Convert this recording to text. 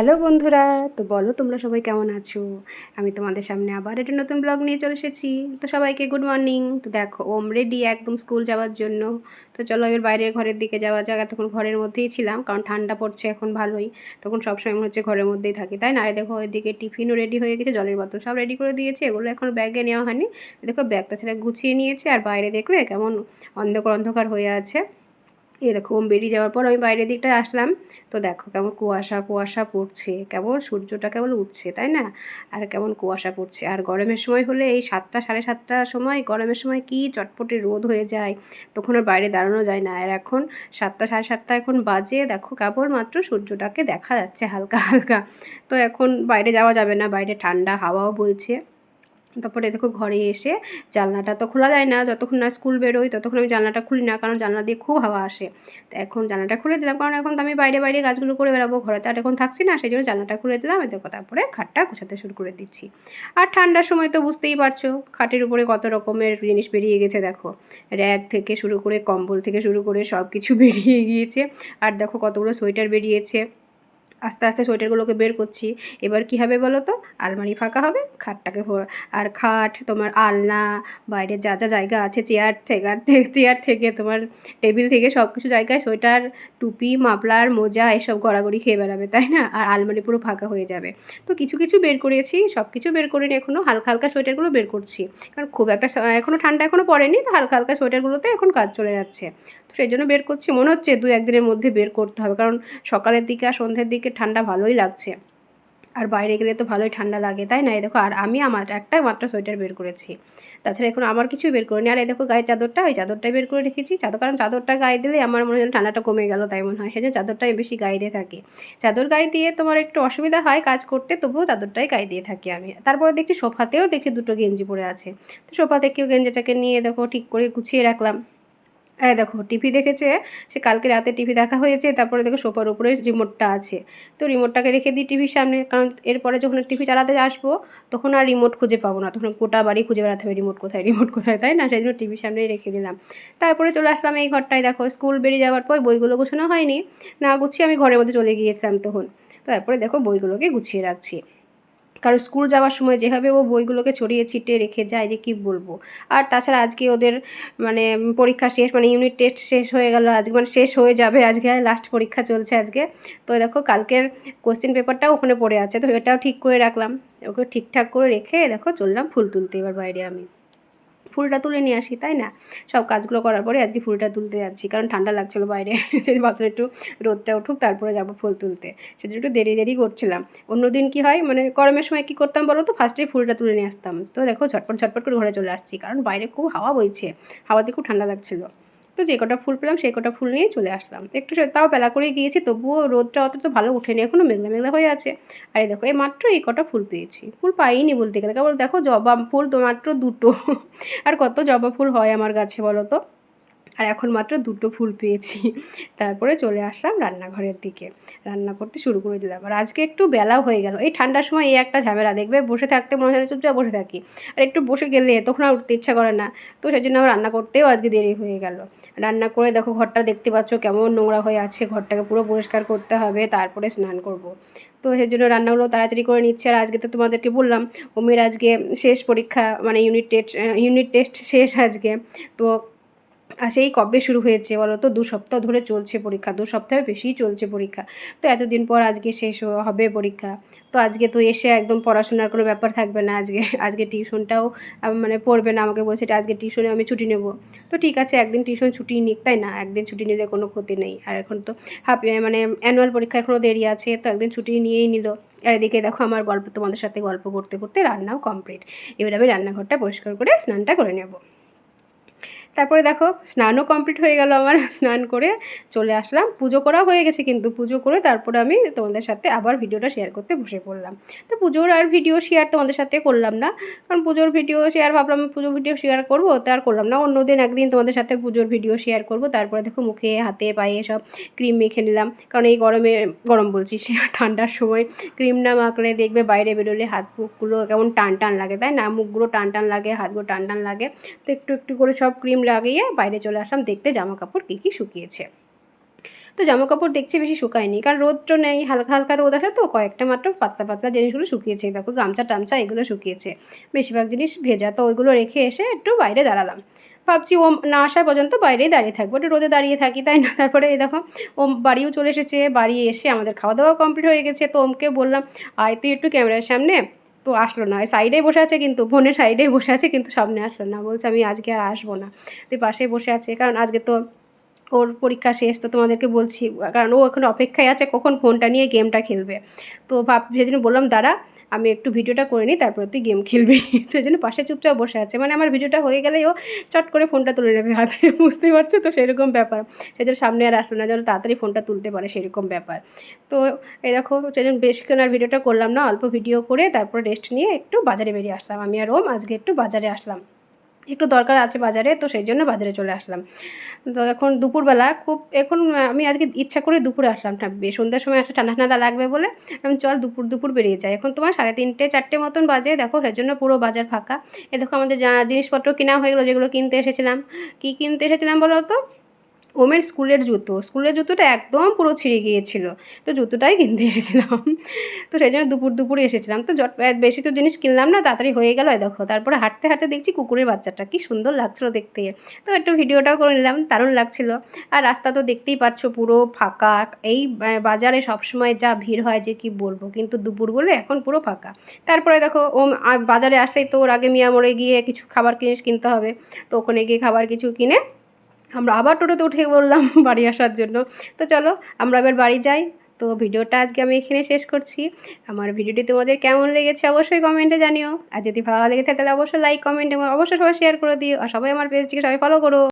Hello বন্ধুরা, তো বলো তোমরা সবাই কেমন আছো? আমি তোমাদের সামনে আবার একটা নতুন ব্লগ নিয়ে চলে এসেছি। তো সবাইকে গুড মর্নিং তো দেখো ওম রেডি একদম স্কুল যাওয়ার জন্য। তো চলো এবার বাইরের ঘরের দিকে যাওয়া যাক। তখন ঘরের মধ্যেই ছিলাম, কারণ ঠান্ডা পড়ছে এখন ভালোই। তখন সবসময় মনে হচ্ছে ঘরের মধ্যেই থাকি, তাই না? দেখো, ওইদিকে টিফিনও রেডি হয়ে গেছে, জলের বোতল সব রেডি করে দিয়েছে। এগুলো এখন ব্যাগে নেওয়া হয়নি। দেখো ব্যাগটা ছেলে গুছিয়ে নিয়েছে, আর বাইরে দেখলে কেমন অন্ধকার অন্ধকার হয়ে আছে। দেখো বেরিয়ে যাওয়ার পর আমি বাইরের দিকটায় আসলাম। তো দেখো কেমন কুয়াশা কুয়াশা পড়ছে কেবল সূর্যটা কেবল উঠছে, তাই না? আর কেমন কুয়াশা পড়ছে। আর গরমের সময় হলে এই সাতটা, সাড়ে সাতটার সময় গরমের সময় কি চটপটে রোদ হয়ে যায়, তখন আর বাইরে দাঁড়ানো যায় না। আর এখন সাতটা, সাড়ে সাতটা এখন বাজে, দেখো কেবল মাত্র সূর্যটাকে দেখা যাচ্ছে হালকা হালকা। তো এখন বাইরে যাওয়া যাবে না, বাইরে ঠান্ডা হাওয়াও বইছে। তারপরে দেখো ঘরে এসে জানলাটা তো খোলা যায় না, যতক্ষণ না স্কুল বেরোই ততক্ষণ আমি জানলাটা খুলি না, কারণ জানলা দিয়ে খুব হাওয়া আসে। তো এখন জানলাটা খুলে দিলাম, কারণ এখন তো আমি বাইরে বাইরে গাছগুলো করে বেরাবো ঘরে তো আর এখন থাকছি না, সেই জন্য জানলাটা খুলে দিলাম দেখো তারপরে খাটটা গোছাতে শুরু করে দিচ্ছি। আর ঠান্ডার সময় তো বুঝতেই পারছ, খাটের উপরে কত রকমের জিনিস বেরিয়ে গেছে, দেখো। র্যাক থেকে শুরু করে কম্বল থেকে শুরু করে সব কিছু বেরিয়ে গিয়েছে। আর দেখো কতগুলো সোয়েটার বেরিয়েছে। আস্তে আস্তে সোয়েটারগুলোকে বের করছি। এবার কী হবে বলো তো? আলমারি ফাঁকা হবে, খাটটাকে আর খাট, তোমার আলনা, বাইরে যা যা জায়গা আছে, চেয়ার থেকে চেয়ার থেকে তোমার টেবিল থেকে সব কিছু জায়গায় সোয়েটার, টুপি, মাফলার, মোজা এসব গড়াগড়ি খেয়ে বেড়াবে, তাই না? আর আলমারি পুরো ফাঁকা হয়ে যাবে। তো কিছু কিছু বের করেছি সব কিছু বের করিনি এখনও হালকা হালকা সোয়েটারগুলো বের করছি। কারণ খুব একটা এখনও ঠান্ডা এখনও পড়েনি, তো হালকা হালকা সোয়েটারগুলোতে এখন কাজ চলে যাচ্ছে। তো সেই জন্য বের করছি। মনে হচ্ছে দু একদিনের মধ্যে বের করতে হবে। কারণ সকালের দিকে আর সন্ধ্যের দিকে ঠান্ডা ভালোই লাগছে। আর বাইরে গেলে তো ভালোই ঠান্ডা লাগে, তাই না? এই দেখো, আর আমি আমার একটা মাত্র সোয়েটার বের করেছি। তাছাড়া এখন আমার কিছুই বের করিনি। আর এই দেখো গায়ে চাদরটা, ওই চাদরটাই বের করে রেখেছি। চাদর কারণ চাদরটা গায়ে দিলে আমার মনে হয় ঠান্ডাটা কমে গেল, তাই মনে হয়। সেজন্য চাদরটা আমি বেশি গায়ে দিয়ে থাকি। চাদর গায়ে দিয়ে তোমার একটু অসুবিধা হয় কাজ করতে, তবুও চাদরটাই গায়ে দিয়ে থাকি আমি। তারপরে দেখছি সোফাতেও দেখছি দুটো গেঞ্জি পরে আছে। তো সোফা থেকেও গেঞ্জিটাকে নিয়ে দেখো, ঠিক করে গুছিয়ে রাখলাম। হ্যাঁ দেখো টিভি দেখেছে, সে কালকে রাতে টিভি দেখা হয়েছে, তারপরে দেখো সোফার উপরে রিমোটটা আছে। তো রিমোটটাকে রেখে দিই টিভির সামনে, কারণ এরপরে যখন টিভি চালাতে আসব, তখন আর রিমোট খুঁজে পাবো না। তখন গোটা বাড়ি খুঁজে বেড়াতে হবে রিমোট কোথায় রিমোট কোথায়, তাই না? সেই জন্য টিভির সামনেই রেখে দিলাম। তারপরে চলে আসলাম এই ঘরটায়। দেখো স্কুল বেরিয়ে যাওয়ার পর বইগুলো গোছানো হয়নি। না গুছিয়ে আমি ঘরের মধ্যে চলে গিয়েছিলাম তখন। তারপরে দেখো বইগুলোকে গুছিয়ে রাখছি। কারণ স্কুল যাওয়ার সময় যেভাবে ও বইগুলোকে ছড়িয়ে ছিটিয়ে রেখে যায় যে কি বলব। আর তাছাড়া আজকে ওদের মানে পরীক্ষা শেষ মানে ইউনিট টেস্ট শেষ হয়ে গেল আজকে মানে শেষ হয়ে যাবে আজকে লাস্ট পরীক্ষা চলছে আজকে। তো দেখো কালকের কোশ্চেন পেপারটাও ওখানে পড়ে আছে, তো এটাও ঠিক করে রাখলাম। ওকে ঠিকঠাক করে রেখে দেখো চললাম ফুল তুলতে এবার বাইরে আমি। ফুলটা তুলে নিয়ে আসি, তাই না? সব কাজগুলো করার পরে আজকে ফুলটা তুলতে যাচ্ছি, কারণ ঠান্ডা লাগছিল বাইরে। ভাবছিলাম একটু রোদটা উঠুক, তারপরে যাব ফুল তুলতে। সেটা একটু দেরি দেরি করছিলাম। অন্যদিন কি হয় মানে গরমের সময় কি করতাম বলো তো? ফার্স্টেই ফুলটা তুলে নিয়ে আসতাম। তো দেখো ঝটপট ঝটপট করে ঘরে চলে আসছি, কারণ বাইরে খুব হাওয়া বইছে। হাওয়াতে খুব ঠান্ডা লাগছিল। তো যে কটা ফুল পেলাম সেই কটা ফুল নিয়ে চলে আসলাম। একটু তাও বেলা করে গিয়েছি, তবুও রোদটা অত তো ভালো উঠেনি এখনও মেঘলা মেঘলা হয়ে আছে। আর দেখো, এই মাত্র এই কটা ফুল পেয়েছি। ফুল পাইনি বলতে গেলে, কেবল দেখো জবা ফুল তো মাত্র দুটো। আর কত জবা ফুল হয় আমার গাছে বলো তো? আর এখন মাত্র দুটো ফুল পেয়েছি। তারপরে চলে আসলাম রান্নাঘরের দিকে। রান্না করতে শুরু করে দিলাম। আর আজকে একটু বেলাও হয়ে গেল। এই ঠান্ডার সময় এই একটা ঝামেলা। দেখবে বসে থাকতে মনে হয় চুপচাপ বসে থাকি। আর একটু বসে গেলে তখন আর উঠতে ইচ্ছা করে না। তো সেই জন্য আমার রান্না করতেও আজকে দেরি হয়ে গেল। রান্না করে দেখো ঘরটা দেখতে পাচ্ছ কেমন নোংরা হয়ে আছে। ঘরটাকে পুরো পরিষ্কার করতে হবে। তারপরে স্নান করব। তো সেই জন্য রান্নাগুলো তাড়াতাড়ি করে নিচ্ছে। আর আজকে তো তোমাদেরকে বললাম, ওমের আজকে শেষ পরীক্ষা মানে ইউনিট টেস্ট ইউনিট টেস্ট শেষ আজকে। তো আর সেই কবে শুরু হয়েছে বলো তো দু সপ্তাহ ধরে চলছে পরীক্ষা, দু সপ্তাহের বেশিই চলছে পরীক্ষা। তো এতদিন পর আজকে শেষ হবে পরীক্ষা। তো আজকে তো এসে একদম পড়াশোনার কোনো ব্যাপার থাকবে না আজকে। আজকে টিউশনটাও মানে পড়বে না আমাকে বলছে আজকে টিউশনে আমি ছুটি নেব। তো ঠিক আছে, একদিন টিউশন ছুটি নিক, তাই না? একদিন ছুটি নিলে কোনো ক্ষতি নেই। আর এখন তো হাফ মানে অ্যানুয়াল পরীক্ষা এখনও দেরি আছে, তো একদিন ছুটি নিয়েই নিল। আর এদিকে দেখো, আমার গল্প তোমাদের সাথে গল্প করতে করতে রান্নাও কমপ্লিট। এবার আমি রান্নাঘরটা পরিষ্কার করে স্নানটা করে নেব। তারপরে দেখো স্নানও কমপ্লিট হয়ে গেল আমার, স্নান করে চলে আসলাম। পুজো করা হয়ে গেছে কিন্তু পুজো করে তারপরে আমি তোমাদের সাথে আবার ভিডিওটা শেয়ার করতে বসে পড়লাম। তো পুজোর আর ভিডিও শেয়ার তোমাদের সাথে করলাম না, কারণ পুজোর ভিডিও শেয়ার ভাবলাম পুজো ভিডিও শেয়ার করব, তা আর করলাম না। অন্যদিন একদিন তোমাদের সাথে পুজোর ভিডিও শেয়ার করব, তারপরে দেখো মুখে, হাতে, পায়ে সব ক্রিম মেখে নিলাম। কারণ এই গরমে, গরম বলছি, সে ঠান্ডার সময় ক্রিম না মাখলে দেখবে বাইরে বেরোলে হাত মুখগুলো কেমন টান টান লাগে, তাই না? মুখগুলো টান টান লাগে হাতগুলো টান টান লাগে। তো একটু একটু করে সব ক্রিম লাগিয়ে বাইরে চলে আসলাম দেখতে জামা কাপড় কী কী শুকিয়েছে। তো জামা কাপড় দেখছি বেশি শুকায়নি, কারণ রোদ তো নেই, হালকা হালকা রোদ আসে তো, কয়েকটা মাত্র পাতলা পাতলা জিনিসগুলো শুকিয়েছে দেখো গামছা টামছা এগুলো শুকিয়েছে। বেশিরভাগ জিনিস ভেজা, তো ওইগুলো রেখে এসে একটু বাইরে দাঁড়ালাম। ভাবছি ও না আসার পর্যন্ত বাইরেই দাঁড়িয়ে থাকব, একটু রোদে দাঁড়িয়ে থাকি, তাই না? তারপরে এই দেখো ও বাড়িও চলে এসেছে, বাড়ি এসে আমাদের খাওয়া দাওয়া কমপ্লিট হয়ে গেছে, তো ওমকে বললাম, আয় তুই একটু ক্যামেরার সামনে তো আসলো না। সাইডে বসে আছে কিন্তু ফোনের সাইডে বসে আছে কিন্তু সামনে আসলো না। বলছে, আমি আজকে আর আসব না। তুই পাশে বসে আছে। কারণ আজকে তো ওর পরীক্ষা শেষ, তো তোমাদেরকে বলছি, কারণ ও এখন অপেক্ষায় আছে কখন ফোনটা নিয়ে গেমটা খেলবে। তো ভাব জন্য বললাম, দাঁড়া আমি একটু ভিডিওটা করে নিই, তারপর তুই গেম খেলবি। তো জন্য পাশে চুপচাপ বসে আছে। মানে আমার ভিডিওটা হয়ে গেলেই ও চট করে ফোনটা তুলে নেবে। হাতে বুঝতেই পারছ তো, সেরকম ব্যাপার। সেজন্য সামনে আর আসলো না, যেন তাড়াতাড়ি ফোনটা তুলতে পারে, সেরকম ব্যাপার। তো এই দেখো, সেই জন্য বেশিক্ষণ আর ভিডিওটা করলাম না, অল্প ভিডিও করে তারপর রেস্ট নিয়ে একটু বাজারে বেরিয়ে আসলাম। আমি আর ওম আজকে একটু বাজারে আসলাম। একটু দরকার আছে বাজারে, তো সেই জন্য বাজারে চলে আসলাম। তো এখন দুপুরবেলা খুব, এখন আমি আজকে ইচ্ছা করে দুপুরে আসলাম সন্ধ্যার সময় একটা ঠান্ডা ঠান্ডা লাগবে বলে আমি চল দুপুর দুপুর বেরিয়ে যাই। এখন তোমার সাড়ে তিনটে, চারটে মতন বাজে, দেখো সেই জন্য পুরো বাজার ফাঁকা। এ দেখো আমাদের যা জিনিসপত্র কেনা হয়ে গেলো, যেগুলো কিনতে এসেছিলাম। কী কিনতে এসেছিলাম বলো তো? ওমের স্কুলের জুতো। স্কুলের জুতোটা একদম পুরো ছিঁড়ে গিয়েছিল। তো জুতোটাই কিনতে এসেছিলাম। তো সেই জন্য দুপুর দুপুরে এসেছিলাম। তো জট বেশি তো জিনিস কিনলাম না, তাড়াতাড়ি হয়ে গেল। দেখো, তারপরে হাঁটতে হাঁটতে দেখছি কুকুরের বাচ্চাটা। কি সুন্দর লাগছিল দেখতে। তো একটু ভিডিওটাও করে নিলাম, দারুণ লাগছিল। আর রাস্তা তো দেখতেই পাচ্ছ পুরো ফাঁকা। এই বাজারে সবসময় যা ভিড় হয় যে কি বলব? কিন্তু দুপুর বলে এখন পুরো ফাঁকা। তারপরে দেখো ও বাজারে আসলেই তো ওর আগে মিয়া মোড়ে গিয়ে কিছু খাবার জিনিস কিনতে হবে। তো ওখানে গিয়ে খাবার কিছু কিনে আমরা আবার টোটোতে উঠে বললাম বাড়ি আসার জন্য। তো চলো, আমরা এবার বাড়ি যাই। তো ভিডিওটা আজকে আমি এখানে শেষ করছি। আমার ভিডিওটি তোমাদের কেমন লেগেছে অবশ্যই কমেন্টে জানিও। আর যদি ভালো লেগে থাকে, তাহলে অবশ্যই লাইক কমেন্ট এবং অবশ্যই সবাই শেয়ার করে দিও। আর সবাই আমার পেজটিকে সবাই ফলো করো।